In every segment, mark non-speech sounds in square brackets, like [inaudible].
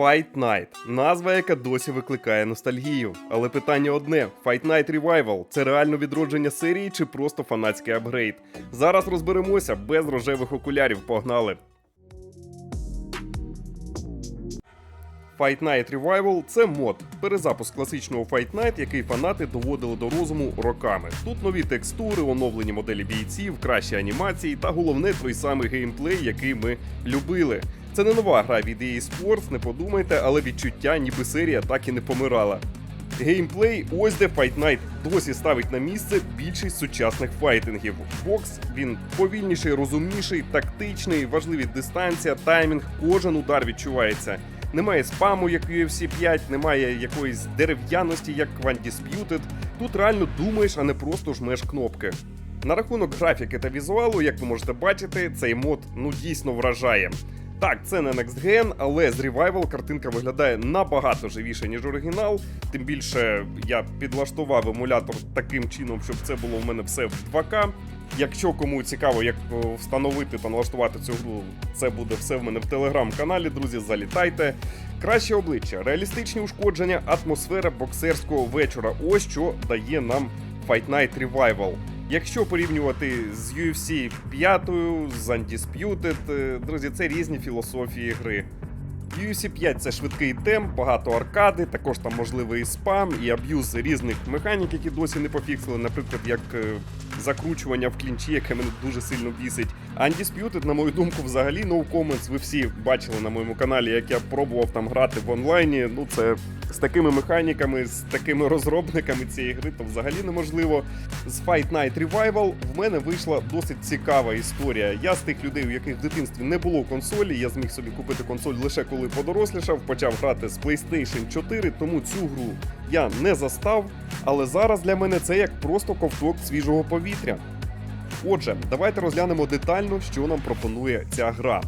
Fight Night – назва, яка досі викликає ностальгію. Але питання одне: Fight Night Revival – це реально відродження серії чи просто фанатський апгрейд? Зараз розберемося без рожевих окулярів. Погнали! Fight Night Revival – це мод, перезапуск класичного Fight Night, який фанати доводили до розуму роками. Тут нові текстури, оновлені моделі бійців, кращі анімації та головне той самий геймплей, який ми любили. Це не нова гра від EA Sports, не подумайте, але відчуття, ніби серія так і не помирала. Геймплей, ось де Fight Night досі ставить на місце більшість сучасних файтингів. Бокс він повільніший, розумніший, тактичний, важливі дистанція, таймінг, кожен удар відчувається. Немає спаму, як в UFC 5, немає якоїсь дерев'яності, як в Undisputed. Тут реально думаєш, а не просто жмеш кнопки. На рахунок графіки та візуалу, як ви можете бачити, цей мод ну дійсно вражає. Так, це не Next Gen, але з Revival картинка виглядає набагато живіше, ніж оригінал. Тим більше я підлаштував емулятор таким чином, щоб це було в мене все в 2К. Якщо кому цікаво, як встановити та налаштувати цю гру, це буде все в мене в телеграм-каналі. Друзі, залітайте. Краще обличчя, реалістичні ушкодження, атмосфера боксерського вечора. Ось що дає нам Fight Night Revival. Якщо порівнювати з UFC 5, з Undisputed, е, друзі, це різні філософії гри. UFC 5 це швидкий темп, багато аркади, також там можливий спам, і аб'юз різних механік, які досі не пофіксили, наприклад, як е, закручування в клінчі, яке мене дуже сильно бісить. Undisputed, на мою думку, взагалі no comments. Ви всі бачили на моєму каналі, як я пробував там грати в онлайні. Ну це з такими механіками, з такими розробниками цієї гри, то взагалі неможливо. З Fight Night Revival в мене вийшла досить цікава історія. Я з тих людей, у яких в дитинстві не було консолі, я зміг собі купити консоль лише коли подорослішав, почав грати з PlayStation 4, тому цю гру я не застав. Але зараз для мене це як просто ковток свіжого повітря. Отже, давайте розглянемо детально, що нам пропонує ця гра.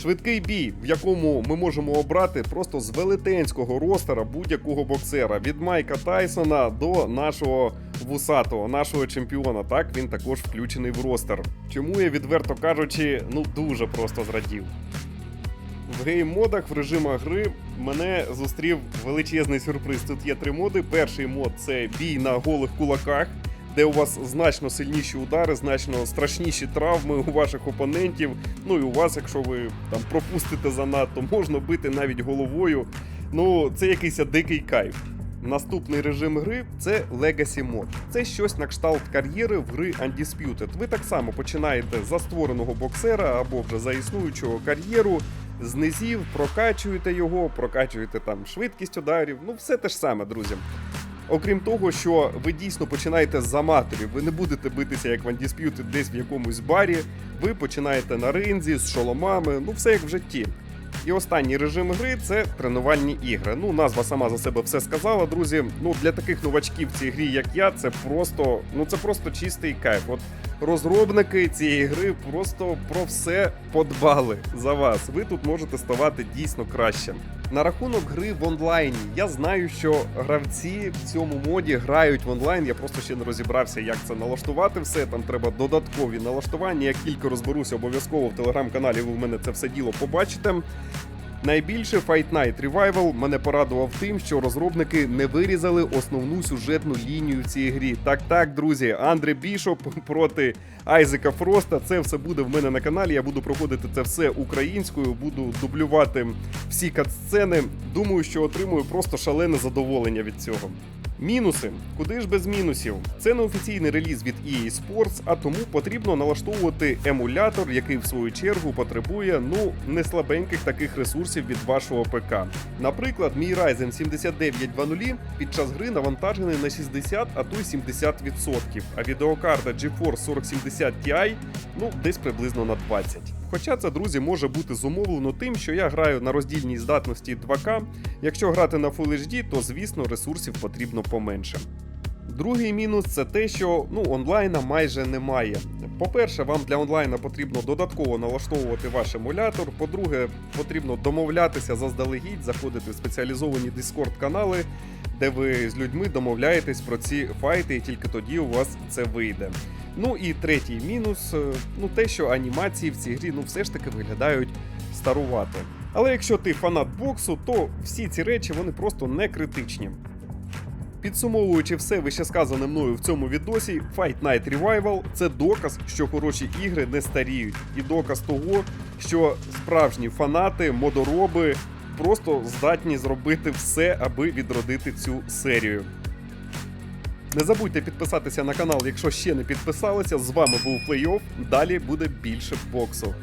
Швидкий бій, в якому ми можемо обрати просто з велетенського ростера будь-якого боксера від Майка Тайсона до нашого вусатого, нашого чемпіона. Так він також включений в ростер. Чому я відверто кажучи, ну дуже просто зрадів. В гейм-модах в режимах гри мене зустрів величезний сюрприз. Тут є три моди. Перший мод це бій на голих кулаках, де у вас значно сильніші удари, значно страшніші травми у ваших опонентів. Ну і у вас, якщо ви там пропустите занадто, можна бити навіть головою. Ну, це якийсь дикий кайф. Наступний режим гри це Legacy мод. Це щось на кшталт кар'єри в гри Undisputed. Ви так само починаєте за створеного боксера або вже за існуючого кар'єру. З низів прокачуєте його, прокачуєте там швидкість ударів. Ну, все те ж саме, друзі. Окрім того, що ви дійсно починаєте з аматорів, ви не будете битися як в Undisputed десь в якомусь барі, ви починаєте на ринзі з шоломами, ну все як в житті. І останній режим гри це тренувальні ігри. Ну, назва сама за себе все сказала, друзі. Ну для таких новачків в цій грі, як я, це просто ну це просто чистий кайф. От розробники цієї гри просто про все подбали за вас. Ви тут можете ставати дійсно кращим. На рахунок гри в онлайні, я знаю, що гравці в цьому моді грають в онлайн. Я просто ще не розібрався, як це налаштувати все. Там треба додаткові налаштування. Як тільки розберуся, обов'язково в телеграм-каналі ви в мене це все діло побачите. Найбільше Fight Night Revival мене порадував тим, що розробники не вирізали основну сюжетну лінію в цій грі. Так, так, друзі, Андре Бішоп [laughs] проти Айзека Фроста. Це все буде в мене на каналі. Я буду проходити це все українською, буду дублювати всі катсцени. Думаю, що отримую просто шалене задоволення від цього. Мінуси. Куди ж без мінусів? Це не офіційний реліз від EA Sports, а тому потрібно налаштовувати емулятор, який в свою чергу потребує ну не слабеньких таких ресурсів від вашого ПК. Наприклад, мій Ryzen 7900 під час гри навантажений на 60, а то й 70%, а відеокарта GeForce 4070 Ti ну десь приблизно на 20%. Хоча це, друзі, може бути зумовлено тим, що я граю на роздільній здатності 2К. Якщо грати на Full HD, то звісно ресурсів потрібно поменше. Другий мінус це те, що ну онлайна майже немає. По-перше, вам для онлайна потрібно додатково налаштовувати ваш емулятор. По-друге, потрібно домовлятися заздалегідь, заходити в спеціалізовані Discord канали, де ви з людьми домовляєтесь про ці файти, і тільки тоді у вас це вийде. Ну і третій мінус, е, ну те, що анімації в цій грі ну все ж таки виглядають старувати. Але якщо ти фанат боксу, то всі ці речі вони просто не критичні. Підсумовуючи все вищесказане мною в цьому відосі, Fight Night Revival – це доказ, що хороші ігри не старіють, і доказ того, що справжні фанати, модороби просто здатні зробити все, аби відродити цю серію. Не забудьте підписатися на канал, якщо ще не підписалися. З вами був Плей-Офф. Далі буде більше боксу.